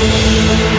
என்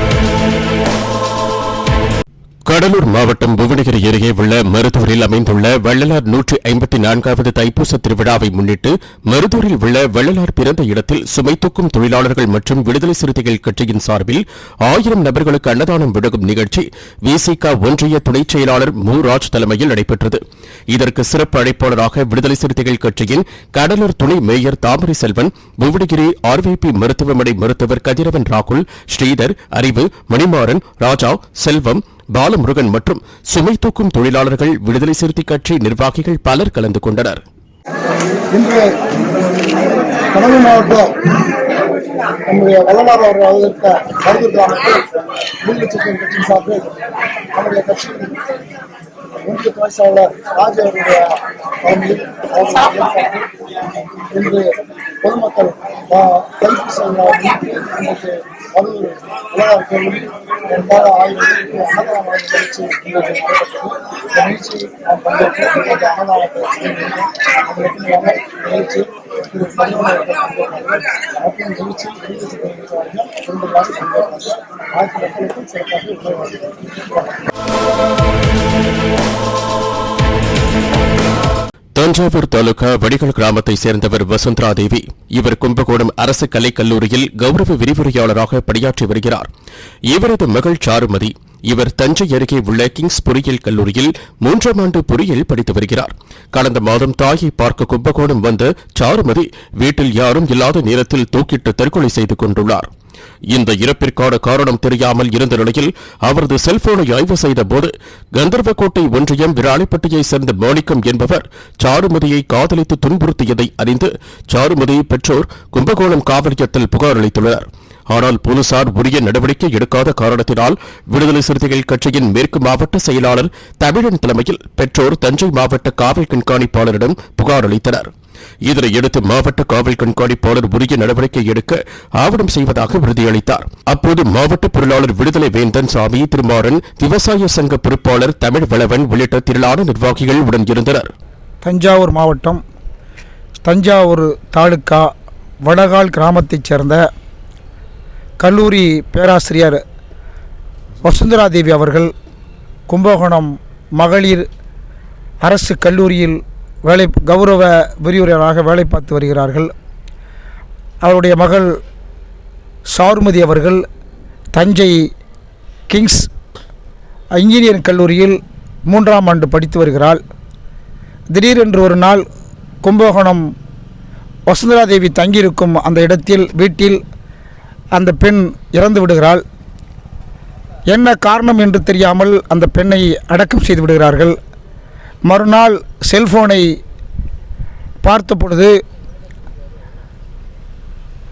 கடலூர் மாவட்டம் புவனகிரி அருகே உள்ள மருதூரில் அமைந்துள்ள வள்ளலார் நூற்றி ஐம்பத்தி நான்காவது தைப்பூச திருவிழாவை முன்னிட்டு மருதூரில் உள்ள வள்ளலார் பிறந்த இடத்தில் சுமை தூக்கும் தொழிலாளர்கள் மற்றும் விடுதலை சிறுத்தைகள் கட்சியின் சார்பில் ஆயிரம் நபர்களுக்கு அன்னதானம் வழங்கும் நிகழ்ச்சி விசிக ஒன்றிய துணைச் செயலாளர் மு ராஜ் தலைமையில் நடைபெற்றது. இதற்கு சிறப்பு அழைப்பாளராக விடுதலை சிறுத்தைகள் கட்சியின் கடலூர் துணை மேயர் தாமரை செல்வன் புவனகிரி ஆர்விபி மருத்துவமனை மருத்துவர் கதிரவன் ராகுல் ஸ்ரீதர் அறிவு மணிமாறன் ராஜா செல்வம் பாலமுருகன் மற்றும் சுமை தூக்கும் தொழிலாளர்கள் விடுதலை சிறுத்தை கட்சி நிர்வாகிகள் பலர் கலந்து கொண்டனர். இன்று கடலூர் மாவட்டம் நம்முடைய வள்ளலார் அவர்கள் அவதரித்த கருதூர் கிராமத்தில் விடுதலை சிறுத்தைகள் கட்சியின் சார்பில் நம்முடைய கட்சியின் ஒன்றிய துணை செயலாளர் ராஜ் அவருடைய தலைமையில் இன்று பொதுமக்கள் ஆஹ், தைப்பூச விழாவை இன்றைக்கு வள்ளூர் வள்ளலார் கோவிலில் இரண்டாயிரம் ஆயிரம் பேருக்கு அன்னதானம் நிகழ்ச்சி இன்றைக்கு பங்கேற்று இந்த அன்னதானத்தை செய்திருந்தோம் அது மட்டுமில்லாமல் நிகழ்ச்சி திரு கனிமொழி பங்கேற்றார்கள் மற்றும் நிகழ்ச்சி விடுதலை பங்கேற்றார்கள் ஆயிரத்தி சிறப்பாக தஞ்சாவூர் தாலுகா வடிகள் கிராமத்தைச் சேர்ந்தவர் வசுந்தரா தேவி இவர் கும்பகோணம் அரசு கலைக் கல்லூரியில் கௌரவ விரிவுரையாளராக பணியாற்றி வருகிறார். இவரது மகள் சாருமதி. இவர் தஞ்சை அருகே உள்ள கிங்ஸ் பொறியியல் கல்லூரியில் மூன்றாம் ஆண்டு பொறியியல் படித்து வருகிறார். கடந்த மாதம் தாயை பார்க்க கும்பகோணம் வந்த சாருமதி வீட்டில் யாரும் இல்லாத நேரத்தில் தூக்கிட்டு தற்கொலை செய்து கொண்டுள்ளார். இந்த இறப்பிற்கான காரணம் தெரியாமல் இருந்த நிலையில் அவரது செல்போனை ஆய்வு செய்த போது கந்தர்வக்கோட்டை ஒன்றியம் விராலிப்பட்டியை சேர்ந்த மாணிக்கம் என்பவர் சாருமதியை காதலித்து துன்புறுத்தியதை அறிந்து சாருமதி பெற்றோர் கும்பகோணம் காவல் நிலையத்தில் புகார் அளித்துள்ளனர். ஆனால் போலீசார் உரிய நடவடிக்கை எடுக்காத காரணத்தினால் விடுதலை சிறுத்தைகள் கட்சியின் மேற்கு மாவட்ட செயலாளர் தமிழன் தலைமையில் பெற்றோர் தஞ்சை மாவட்ட காவல் கண்காணிப்பாளரிடம் புகார் அளித்தனா் இதனையடுத்து மாவட்ட காவல் கண்காணிப்பாளர் உரிய நடவடிக்கை எடுக்க ஆவணம் செய்வதாக உறுதியளித்தார். அப்போது மாவட்ட பொருளாளர் விடுதலை வேந்தன் சாமி திருமாறன் விவசாய சங்க பொறுப்பாளர் தமிழ் வளவன் உள்ளிட்ட திரளான நிர்வாகிகள் உடன் இருந்தனர். தஞ்சாவூர் மாவட்டம் தஞ்சாவூர் தாலுக்கா வடகால் கிராமத்தைச் சேர்ந்த கல்லூரி பேராசிரியர் வசுந்தரா தேவி அவர்கள் கும்பகோணம் மகளிர் அரசு கல்லூரியில் வேலை கௌரவ விரிவுரையாளராக வேலை பார்த்து வருகிறார்கள். அவருடைய மகள் சாருமதி அவர்கள் தஞ்சை கிங்ஸ் இன்ஜினியரிங் கல்லூரியில் மூன்றாம் ஆண்டு படித்து வருகிறாள். திடீரென்று ஒரு நாள் கும்பகோணம் வசுந்தரா தேவி தங்கியிருக்கும் அந்த இடத்தில் வீட்டில் அந்த பெண் இறந்து விடுகிறாள். என்ன காரணம் என்று தெரியாமல் அந்த பெண்ணை அடக்கம் செய்து விடுகிறார்கள். மறுநாள் செல்ஃபோனை பார்த்த பொழுது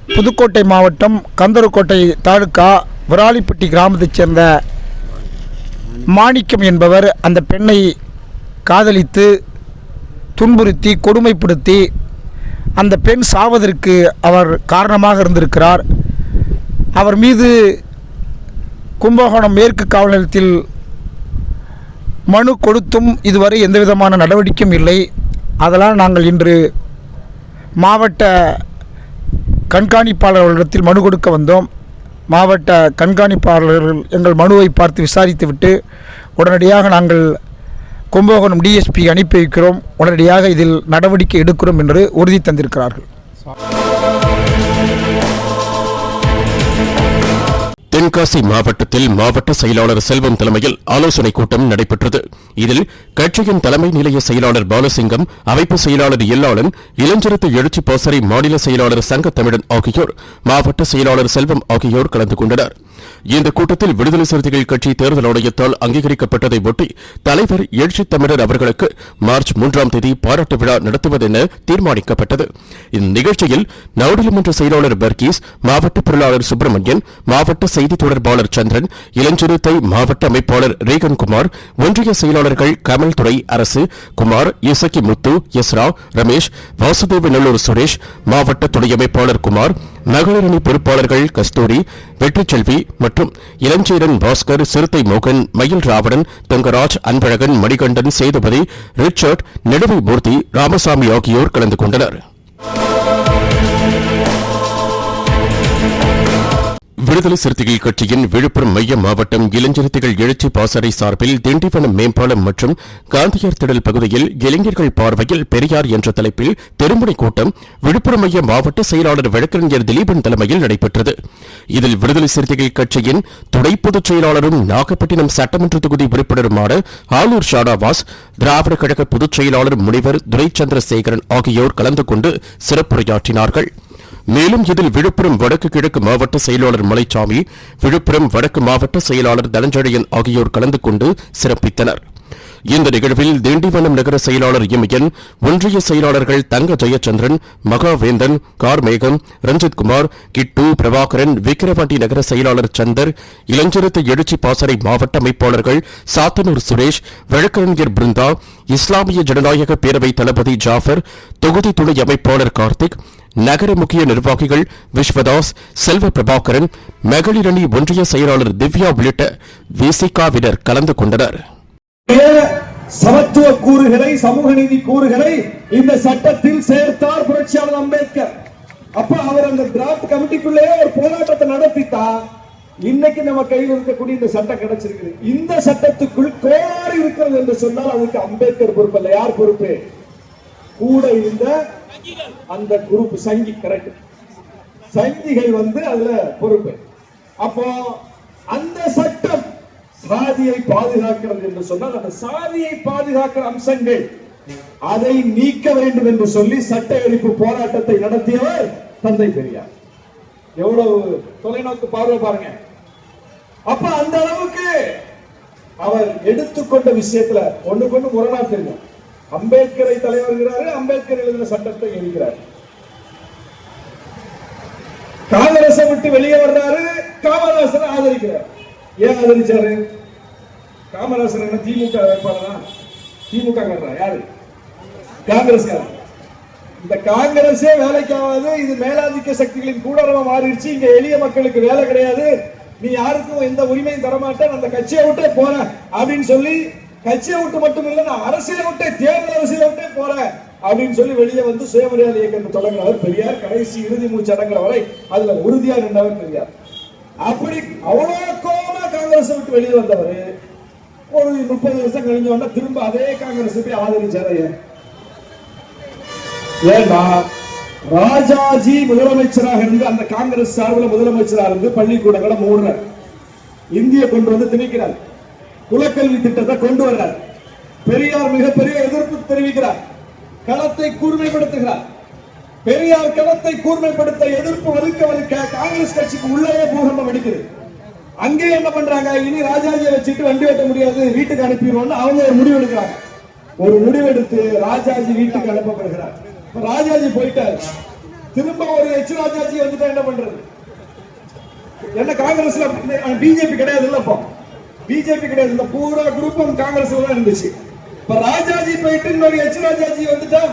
புதுக்கோட்டை மாவட்டம் கந்தரக்கோட்டை தாலுக்கா விராலிப்பட்டி கிராமத்தைச் சேர்ந்த மாணிக்கம் என்பவர் அந்த பெண்ணை காதலித்து துன்புறுத்தி கொடுமைப்படுத்தி அந்த பெண் சாவதற்கு அவர் காரணமாக இருந்திருக்கிறார். அவர் மீது கும்பகோணம் மேற்கு காவல் நிலையத்தில் மனு கொடுத்தும் இதுவரை எந்தவிதமான நடவடிக்கையும் இல்லை. அதனால் நாங்கள் இன்று மாவட்ட கண்காணிப்பாளர்களிடத்தில் மனு கொடுக்க வந்தோம். மாவட்ட கண்காணிப்பாளர்கள் எங்கள் மனுவை பார்த்து விசாரித்துவிட்டு உடனடியாக நாங்கள் கும்பகோணம் டிஎஸ்பி அனுப்பி வைக்கிறோம் உடனடியாக இதில் நடவடிக்கை எடுக்கிறோம் என்று உறுதி தந்திருக்கிறார்கள். தென்காசி மாவட்டத்தில் மாவட்ட செயலாளர் செல்வம் தலைமையில் ஆலோசனைக் கூட்டம் நடைபெற்றது. இதில் கட்சியின் தலைமை நிலைய செயலாளர் பாலசிங்கம் அமைப்பு செயலாளர் எல்லாளன் இளஞ்சிறுத்து எழுச்சி பாசறை மாநில செயலாளர் சங்க தமிழன் ஆகியோர் மாவட்ட செயலாளர் செல்வம் ஆகியோர் கலந்து கொண்டனர். இந்த கூட்டத்தில் விடுதலை சிறுத்தைகள் கட்சி தேர்தல் ஆணையத்தால் அங்கீகரிக்கப்பட்டதை ஒட்டி தலைவர் எழுச்சி தமிழர் அவர்களுக்கு மார்ச் மூன்றாம் தேதி பாராட்டு விழா நடத்துவதென தீர்மானிக்கப்பட்டது. இந்நிகழ்ச்சியில் நாடாளுமன்ற செயலாளர் பர்கீஸ் மாவட்ட பொருளாளர் சுப்பிரமணியன் மாவட்ட செய்தி தொடர்பாளர் சந்திரன் இளஞ்சிறுத்தை மாவட்ட அமைப்பாளர் ரேகன்குமார் ஒன்றிய செயலாளர்கள் கமல்துறை அரசு குமார் இசக்கி முத்து எஸ்ரா ரமேஷ் வாசுதேவ நல்லூர் சுரேஷ் மாவட்ட துணை அமைப்பாளர் குமார் மகளிரணி பொறுப்பாளர்கள் கஸ்தூரி வெற்றிச்செல்வி மற்றும் இளஞ்சீரன் பாஸ்கர் சிறுத்தை மோகன் மயில் ராவணன் தங்கராஜ் அன்பழகன் மணிகண்டன் சேதுபதி ரிச்சர்ட் நெடுவை மூர்த்தி ராமசாமி ஆகியோர் கலந்து கொண்டனர். விடுதலை சிறுத்தைகள் கட்சியின் விழுப்புரம் மைய மாவட்டம் இளஞ்சிறுத்தைகள் எழுச்சி பாசறை சார்பில் திண்டிவனம் மேம்பாலம் மற்றும் காந்தியார் திடல் பகுதியில் இளைஞர்கள் பார்வையில் பெரியார் என்ற தலைப்பில் தெருமுனை கூட்டம் விழுப்புரம் மைய மாவட்ட செயலாளர் வழக்கறிஞர் திலீபன் தலைமையில் நடைபெற்றது. இதில் விடுதலை சிறுத்தைகள் கட்சியின் துணை பொதுச் செயலாளரும் நாகப்பட்டினம் சட்டமன்ற தொகுதி உறுப்பினருமான ஆலூர் ஷாடாவாஸ் திராவிட கழக பொதுச் செயலாளர் முனிவர் துரைச்சந்திரசேகரன் ஆகியோர் கலந்து கொண்டு சிறப்புரையாற்றினார்கள். மேலும் இதில் விழுப்புரம் வடக்கு கிழக்கு மாவட்ட செயலாளர் மலைச்சாமி விழுப்புரம் வடக்கு மாவட்ட செயலாளர் தனஞ்செழியன் ஆகியோர் கலந்து கொண்டு சிறப்பித்தனர். இந்த நிகழ்வில் திண்டிவனம் நகர செயலாளர் இமயன் ஒன்றிய செயலாளர்கள் தங்க ஜெயச்சந்திரன் மகாவேந்தன் கார்மேகம் ரஞ்சித்குமார் கிட்டு பிரபாகரன் விக்கிரவாண்டி நகர செயலாளர் சந்தர் இளஞ்சிறுத்தை எழுச்சி பாசறை மாவட்ட அமைப்பாளர்கள் சாத்தனூர் சுரேஷ் வழக்கறிஞர் பிருந்தா இஸ்லாமிய ஜனநாயக பேரவை தளபதி ஜாஃபர் தொகுதி துணை அமைப்பாளர் கார்த்திக் நகர முக்கிய நிர்வாகிகள் விஸ்வதாஸ் செல்வ பிரபாகரன் மகளிரணி ஒன்றிய செயலாளர் திவ்யா உள்ளிட்ட விசிகாவினர் கலந்து கொண்டனர். சமத்துவ கூறுகளை சமூக நீதி கூறுகளை இந்த சட்டத்தில் சேர்த்தார் புரட்சியாளர் அம்பேத்கர். அப்ப அவர் அந்த டிராப்ட் கமிட்டிக்குள்ளே ஒரு போராட்டத்தை நடத்தித்தா இன்னைக்கு நம்ம கையில் இருக்கக்கூடிய இந்த சட்டம் கிடைச்சிருக்கு இந்த சட்டத்துக்குள் கோளாறு இருக்கிறது என்று சொன்னால் அதுக்கு அம்பேத்கர் பொறுப்பு இல்லை. யார் பொறுப்பு? கூட இருந்த அந்த குரூப் சங்கி கரெக்ட் சங்கிகள் வந்து அதுல பொறுப்பு. அப்போ அந்த சட்டம் சாதியை பாதுகாக்கிறது என்று சொன்னால் அந்த சாதியை பாதுகாக்கிற அம்சங்கள் அதை நீக்க வேண்டும் என்று சொல்லி சட்ட எரிப்பு போராட்டத்தை நடத்தியவர் தந்தை பெரியார். எவ்வளவு தொலைநோக்கு பார்வை பாருங்க. அப்ப அந்த அளவுக்கு அவர் எடுத்துக்கொண்ட விஷயத்துல ஒண்ணுக்கு ஒண்ணு முரணா தெரியும் அம்பேத்கரை தலைவர்கிறாரு அம்பேத்கர் எழுதின சட்டத்தை எரிக்கிறார். காங்கிரஸை விட்டு வெளியே வர்றாரு காமராசரை ஆதரிக்கிறார். ஏன் ஆதரிச்சாரு? காமராசர் என்ன திமுக வேட்பாளரா? திமுக யாரு? காங்கிரஸ் இந்த காங்கிரஸே வேலைக்கு ஆகாது இது மேலாதிக்க சக்திகளின் கூடரமா மாறிடுச்சு இங்க எளிய மக்களுக்கு வேலை கிடையாது. நீ யாருக்கும் எந்த உரிமையும் தரமாட்டேன் அந்த கட்சியை விட்டே போற அப்படின்னு சொல்லி கட்சியை விட்டு மட்டும் இல்ல நான் அரசியலை விட்டே தேர்தல் அரசியலை விட்டே போறேன் அப்படின்னு சொல்லி வெளியே வந்து சுயமரியாதை இயக்கம் தொடங்கினவர் பெரியார். கடைசி இறுதி மூச்சு அடங்குற வரை அதுல உறுதியா நின்றவர் பெரியார். அப்படி அவ்வளவு கோபமா காங்கிரஸ் விட்டு வெளியே வந்தவர் ஒரு முப்பது வருஷம் கழிஞ்ச உடனே திரும்ப அதே காங்கிரஸ் போய் ஆதரிச்சாரு ஏன்னா ராஜாஜி முதலமைச்சராக இருந்து அந்த காங்கிரஸ் சார்பில் முதலமைச்சராக இருந்து பள்ளிக்கூடங்களை மூடுறார். இந்திய கொண்டு வந்து திணிக்கிறார். குலக்கல்வி திட்டத்தை கொண்டு வர்றார் பெரியார் மிகப்பெரிய எதிர்ப்பு தெரிவிக்கிறார். களத்தை கூர்மைப்படுத்துகிறார். பெரியார் களத்தை கூர்மைப்படுத்த எதிர்ப்பு வலுக்க காங்கிரஸ் கட்சிக்கு உள்ளே பூகம்பம் அடிக்குது. அங்கே என்ன பண்றாங்க? இனி ராஜாஜியை வச்சுட்டு வண்டி ஓட்ட முடியாது வீட்டுக்கு அனுப்பிடுவோம்னு அவங்க ஒரு முடிவு எடுக்கிறாங்க. ஒரு முடிவெடுத்து ராஜாஜி வீட்டுக்கு அனுப்பப்படுகிறார். ராஜாஜி போயிட்டார். திரும்ப ஒரு எச் ராஜாஜி வந்துட்டா என்ன பண்றது? என்ன காங்கிரஸ்ல பிஜேபி கிடையாது இல்ல இப்போ பிஜேபி கிடையாது. இந்த பூரா குரூப்பும் காங்கிரஸ் தான் இருந்துச்சு. இப்ப ராஜாஜி போயிட்டு இன்னொரு எச் ராஜாஜி வந்துட்டா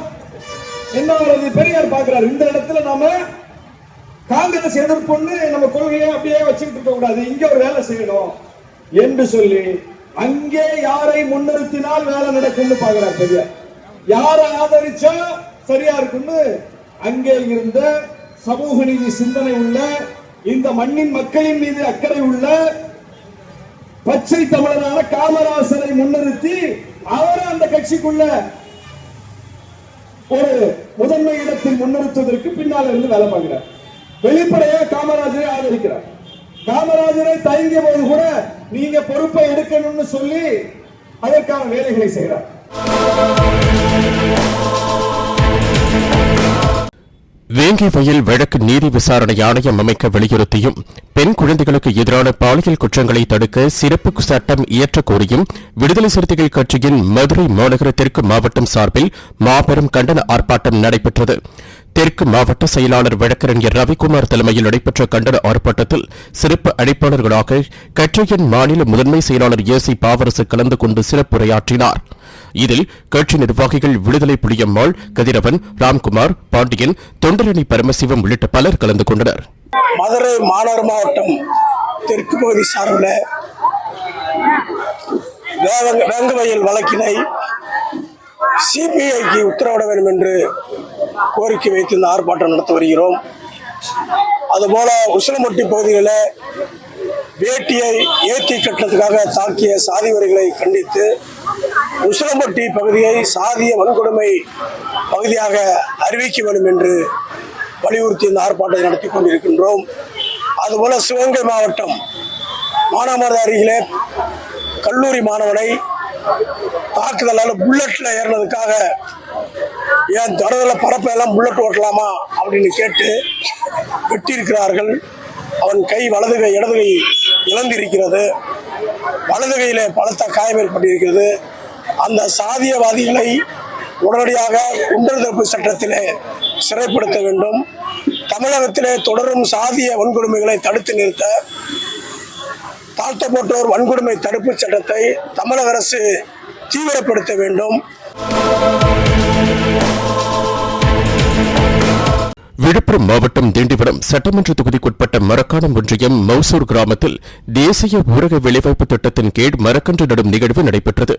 என்ன ஆகுறது பெரியார் பாக்குறாரு. இந்த இடத்துல நாம காங்கிரஸ் எதிர்ப்புன்னு நம்ம கொள்கையை அப்படியே வச்சுக்கிட்டு இருக்க கூடாது. இங்க ஒரு வேலை செய்யணும் என்று சொல்லி அங்கே யாரை முன்னிறுத்தினால் வேலை நடக்கும்னு பாக்குறார் பெரியார். யாரை ஆதரிச்சா சரியா இருக்கும்னு அங்கே இருந்த சமூக நீதி சிந்தனை உள்ள இந்த மண்ணின் மக்களின் மீது அக்கறை உள்ள பச்சை தமிழனான காமராசரை முன்னிறுத்தி அவரை அந்த கட்சிக்குள்ள ஒரு முதன்மை இடத்தில் முன்னிறுத்துவதற்கு பின்னால் இருந்து வேலை பார்க்கிறார். வெளிப்படையா காமராஜரை ஆதரிக்கிறார். காமராஜரை தயங்கிய போது கூட நீங்க பொறுப்பை எடுக்கணும்னு சொல்லி அதற்கான வேலைகளை செய்யறார் வேங்கை வயல் வழக்கு நீதி விசாரணை ஆணையம் அமைக்க வலியுறுத்தியும் பெண் குழந்தைகளுக்கு எதிரான பாலியல் குற்றங்களை தடுக்க சிறப்பு சட்டம் இயற்றக் கோரியும் விடுதலை சிறுத்தைகள் கட்சியின் மதுரை மாநகர தெற்கு மாவட்டம் சார்பில் மாபெரும் கண்டன ஆர்ப்பாட்டம் நடைபெற்றது. தெற்கு மாவட்ட செயலாளர் வழக்கறிஞர் ரவிக்குமார் தலைமையில் நடைபெற்ற கண்டன ஆர்ப்பாட்டத்தில் சிறப்பு அழைப்பாளர்களாக கட்சியின் மாநில முதன்மை செயலாளர் ஏ சி பாவரசு கலந்து கொண்டு சிறப்புரையாற்றினார். இதில் கட்சி நிர்வாகிகள் விடுதலை புலியம்மாள் கதிரவன் ராம்குமார் பாண்டியன் தொண்டரணி பரமசிவம் உள்ளிட்ட பலர் கலந்து கொண்டனர். மதுரை மாநகர மாவட்டம் தெற்கு பகுதி சார்பில் வேங்கவயல் வழக்கினை சிபிஐக்கு உத்தரவிட வேண்டும் என்று கோரிக்கை வைத்து இந்த ஆர்ப்பாட்டம் நடத்தி வருகிறோம். அதுபோல உசிலம்பட்டி பகுதிகளில் வேட்டியை ஏற்றி கட்டுறதுக்காக தாக்கிய சாதிவரிகளை கண்டித்து உசிலம்பட்டி பகுதியை சாதிய வன்கொடுமை பகுதியாக அறிவிக்க வேண்டும் என்று வலியுறுத்தி இந்த ஆர்ப்பாட்டத்தை நடத்தி கொண்டிருக்கின்றோம். அதுபோல சிவகங்கை மாவட்டம் மானாமரம் அருகிலே கல்லூரி மாணவனை தாக்குதலால் புல்லட்ல ஏறினதுக்காக என் தொடர்ல பரப்பெல்லாம் புல்லட் ஓட்டலாமா அப்படின்னு கேட்டு வெட்டியிருக்கிறார்கள். அவன் கை வலது கை இடது கை இழந்திருக்கிறது. வலது கையில பலத்த காயம் ஏற்பட்டிருக்கிறது. அந்த சாதியவாதிகளை உடனடியாக குண்டர் தடுப்பு சட்டத்திலே சிறைப்படுத்த வேண்டும். தமிழகத்திலே தொடரும் சாதிய வன்கொடுமைகளை தடுத்து நிறுத்த தாழ்த்தப்பட்டோர் வன்கொடுமை தடுப்பு சட்டத்தை தமிழக அரசு தீவிரப்படுத்த வேண்டும். விழுப்புரம் மாவட்டம் திண்டிவனம் சட்டமன்ற தொகுதிக்குட்பட்ட மரக்காணம் ஒன்றியம் மௌசூர் கிராமத்தில் தேசிய ஊரக வேலைவாய்ப்பு திட்டத்தின் கீழ் மரக்கன்று நடும் நிகழ்வு நடைபெற்றது.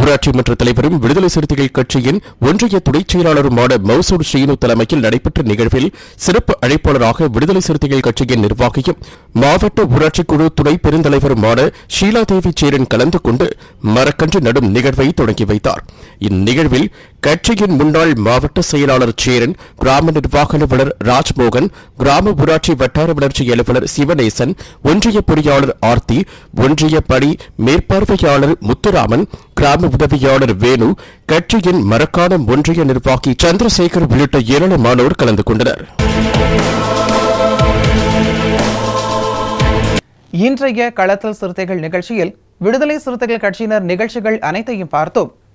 ஊராட்சி மன்ற தலைவரும் விடுதலை சிறுத்தைகள் கட்சியின் ஒன்றிய துணைச் செயலாளருமான மௌசூர் ஸ்ரீனு தலைமையில் நடைபெற்ற நிகழ்வில் சிறப்பு அழைப்பாளராக விடுதலை சிறுத்தைகள் கட்சியின் நிர்வாகியும் மாவட்ட ஊராட்சி குழு துணை பெருந்தலைவருமான ஷீலா தேவி சேரன் கலந்து கொண்டு மரக்கன்று நடும் நிகழ்வை தொடங்கி வைத்தார். இந்நிகழ்வில் கட்சியின் முன்னாள் மாவட்ட செயலாளர் சேரன் கிராம நிர்வாக அலுவலர் ராஜ்மோகன் கிராம ஊராட்சி வட்டார வளர்ச்சி அலுவலர் சிவநேசன் ஒன்றிய பொறியாளர் ஆர்த்தி ஒன்றிய பணி மேற்பார்வையாளர் முத்துராமன் கிராம உதவியாளர் வேணு கட்சியின் மரக்காணம் ஒன்றிய நிர்வாகி சந்திரசேகர் உள்ளிட்ட ஏராளமானோர் கலந்து கொண்டனர். இன்றைய களத்தல் சிறுத்தைகள் நிகழ்ச்சியில் விடுதலை சிறுத்தைகள் கட்சியினர் நிகழ்ச்சிகள் அனைத்தையும் பார்த்தோம்.